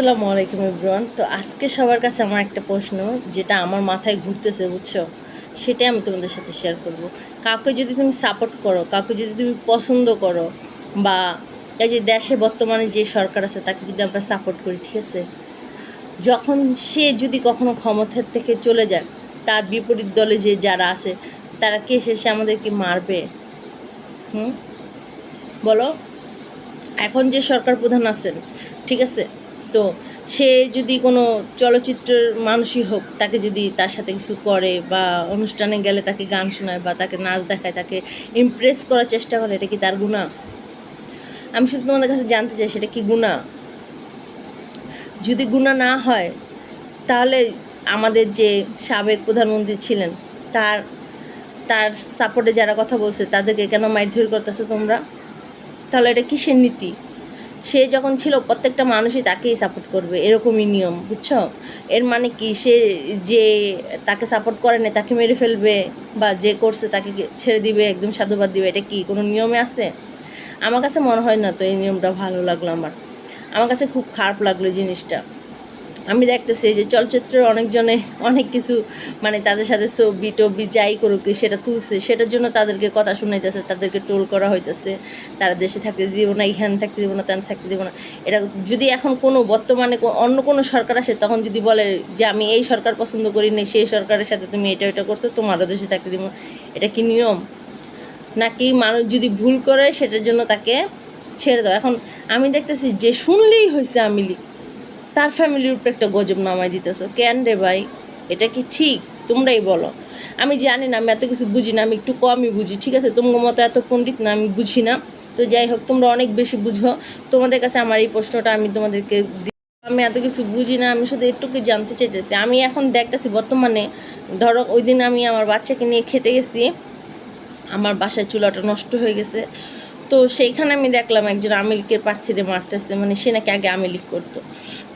আসসালামু আলাইকুম ইব্রান তো আজকে সবার কাছে আমার একটা প্রশ্ন, যেটা আমার মাথায় ঘুরতেছে, বুঝছ? সেটাই আমি তোমাদের সাথে শেয়ার করব। কাউকে যদি তুমি সাপোর্ট করো, কাউকে যদি তুমি পছন্দ করো, বা এই যে দেশে বর্তমানে যে সরকার আছে, তাকে যদি আমরা সাপোর্ট করি, ঠিক আছে? যখন সে যদি কখনো ক্ষমতার থেকে চলে যায়, তার বিপরীত দলে যে যারা আছে, তারা কে শেষে আমাদেরকে মারবে? হুম? বলো? এখন যে সরকার প্রধান আছেন, ঠিক আছে? তো সে যদি কোনো চলচ্চিত্রের মানুষই হোক, তাকে যদি তার সাথে কিছু করে বা অনুষ্ঠানে গেলে তাকে গান শোনায় বা তাকে নাচ দেখায়, তাকে ইমপ্রেস করার চেষ্টা করে, এটা কি তার গুণা আমি শুধু তোমাদের কাছে জানতে চাই, সেটা কি গুণা যদি গুণা না হয়, তাহলে আমাদের যে সাবেক প্রধানমন্ত্রী ছিলেন, তার তার সাপোর্টে যারা কথা বলছে, তাদেরকে কেন মারধর করতেছো তোমরা? তাহলে এটা কিসের নীতি? সে যখন ছিল, প্রত্যেকটা মানুষই তাকেই সাপোর্ট করবে, এরকমই নিয়ম, বুঝছ? এর মানে কি? সে যে তাকে সাপোর্ট করে না তাকে মেরে ফেলবে বা যে করছে তাকে ছেড়ে দিবে, একদম সাধুবাদ দিবে, এটা কি, কোনো নিয়মে আছে? আমার কাছে মনে হয় না তো এই নিয়মটা ভালো লাগল আমার। আমার কাছে খুব খারাপ লাগল জিনিসটা। আমি দেখতেছি যে চলচ্চিত্রের অনেকজনে অনেক কিছু মানে তাদের সাথে ছবি টবি যাই করুক সেটা তুলছে। সেটার জন্য তাদেরকে কথা শোনাইতেছে, তাদেরকে টোল করা হইতেছে। তারা দেশে থাকতে দিব না ইহান থাকতে দিব না তেন থাকতে দিব না। এটা যদি এখন কোনো বর্তমানে অন্য কোনো সরকার আসে, তখন যদি বলে যে আমি এই সরকার পছন্দ করি না সেই সরকারের সাথে তুমি এটা এটা করছ, তোমারও দেশে থাকতে দিব এটা কি নিয়ম? নাকি মানুষ যদি ভুল করে, সেটার জন্য তাকে ছেড়ে দাও? এখন আমি দেখতেছি যে শুনলেই হয়েছে আমি লিখ তার ফ্যামিলির উপরে একটা গজব নামাই দিতেছো। কেন রে ভাই? এটা কি ঠিক? তোমরাই বলো। আমি জানি না, আমি এত কিছু বুঝি না, আমি একটু কমই বুঝি, ঠিক আছে? তোমার মতো এত পণ্ডিত না, আমি বুঝি না। তো যাই হোক, তোমরা অনেক বেশি বুঝো। তোমাদের কাছে আমার এই প্রশ্নটা আমি তোমাদেরকে আমি এত কিছু বুঝি না, আমি শুধু একটুকু জানতে চাইতেছি। আমি এখন দেখতেছি বর্তমানে, ধরো ওই দিন আমি আমার বাচ্চাকে নিয়ে খেতে গেছি। আমার বাসায় চুলাটা নষ্ট হয়ে গেছে। তো সেইখানে আমি দেখলাম একজন আমিলিকের প্রার্থীদের মারতেছে মানে সে নাকি আগে আমিলিক করতো।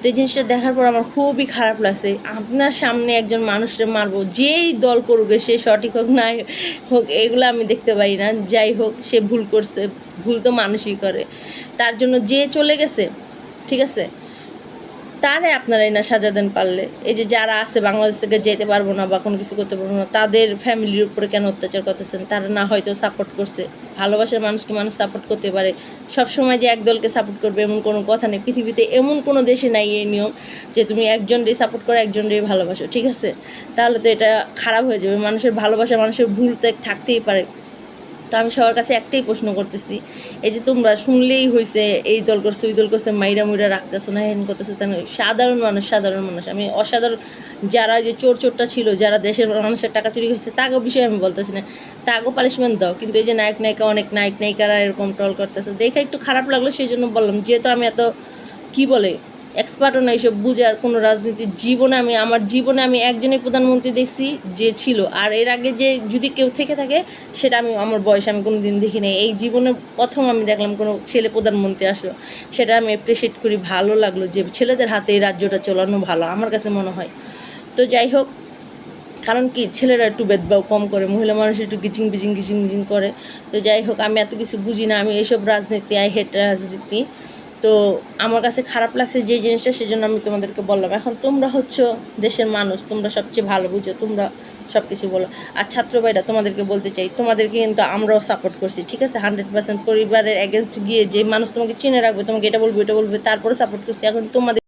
তো এই জিনিসটা দেখার পর আমার খুবই খারাপ লাগছে। আপনার সামনে একজন মানুষরে মারবো, যেই দল করুক, সে সঠিক হোক না হোক, এগুলো আমি দেখতে পারি না। যাই হোক, সে ভুল করছে, ভুল তো মানুষই করে। তার জন্য যে চলে গেছে, ঠিক আছে? তারে আপনারাই না সাজা দেন পারলে। এই যে যারা আছে বাংলাদেশ থেকে যেতে পারব না বা কোনো কিছু করতে পারব না, তাদের ফ্যামিলির উপরে কেন অত্যাচার করতেছেন? তারা না হয়তো সাপোর্ট করছে। ভালোবাসার মানুষকে মানুষ সাপোর্ট করতে পারে। সব সময় যে একদলকে সাপোর্ট করবে এমন কোনো কথা নেই। পৃথিবীতে এমন কোনো দেশে নাই এই নিয়ম যে তুমি একজনকেই সাপোর্ট করো একজনকেই ভালোবাসো, ঠিক আছে? তাহলে তো এটা খারাপ হয়ে যাবে। মানুষের ভালোবাসা মানুষের ভুল তো থাকতেই পারে। তো আমি সবার কাছে একটাই প্রশ্ন করতেছি, এই যে তোমরা শুনলেই হয়েছে এই দল করছে, ওই দল করছে, মাইরা মুইরা রাখতেছো না হেন করতেছো তেন সাধারণ মানুষ সাধারণ মানুষ। আমি অসাধারণ, যারা যে চোর চোরটা ছিল, যারা দেশের মানুষের টাকা চুরি হয়েছে, তাগো বিষয়ে আমি বলতেছি না। তাগো পানিশমেন্ট দাও, কিন্তু এই যে নায়ক, নায়িকা, অনেক নায়ক, নায়িকারা এরকম টল করতেছে, দেখে একটু খারাপ লাগল, সেই জন্য বললাম, যেহেতু আমি এত, কি বলে এক্সপার্টও না এইসব বুঝার কোনো রাজনীতির জীবনে আমি, আমার জীবনে আমি একজনই প্রধানমন্ত্রী দেখছি যে ছিল। আর এর আগে যে যদি কেউ থেকে থাকে, সেটা আমি, আমার বয়স আমি কোনো দিন দেখি এই জীবনে প্রথম আমি দেখলাম কোনো ছেলে প্রধানমন্ত্রী আসলো। সেটা আমি অ্যাপ্রিসিয়েট করি, ভালো লাগল যে ছেলেদের হাতে এই রাজ্যটা চলানো ভালো, আমার কাছে মনে হয়। তো যাই হোক, কারণ কি, ছেলেরা একটু ভেদভাব কম করে, মহিলা মানুষ একটু গিচিং বিচিং, গিচিং গিচিং করে। তো যাই হোক, আমি এত কিছু বুঝি না, আমি এইসব রাজনীতি, আই হেট রাজনীতি। তো আমার কাছে খারাপ লাগছে যে জিনিসটা, সেজন্য আমি তোমাদেরকে বললাম। এখন তোমরা হচ্ছ দেশের মানুষ, তোমরা সবচেয়ে ভালো বুঝো, তোমরা সব কিছু বলো। আর ছাত্র ভাইরা, তোমাদেরকে বলতে চাই, তোমাদেরকে কিন্তু আমরাও সাপোর্ট করছি, ঠিক আছে? হান্ড্রেড পার্সেন্ট পরিবারের এগেনস্ট গিয়ে যে মানুষ তোমাকে চিনে রাখবে, তোমাকে এটা বলবে এটা বলবে, তারপরে সাপোর্ট করছি। এখন তোমাদের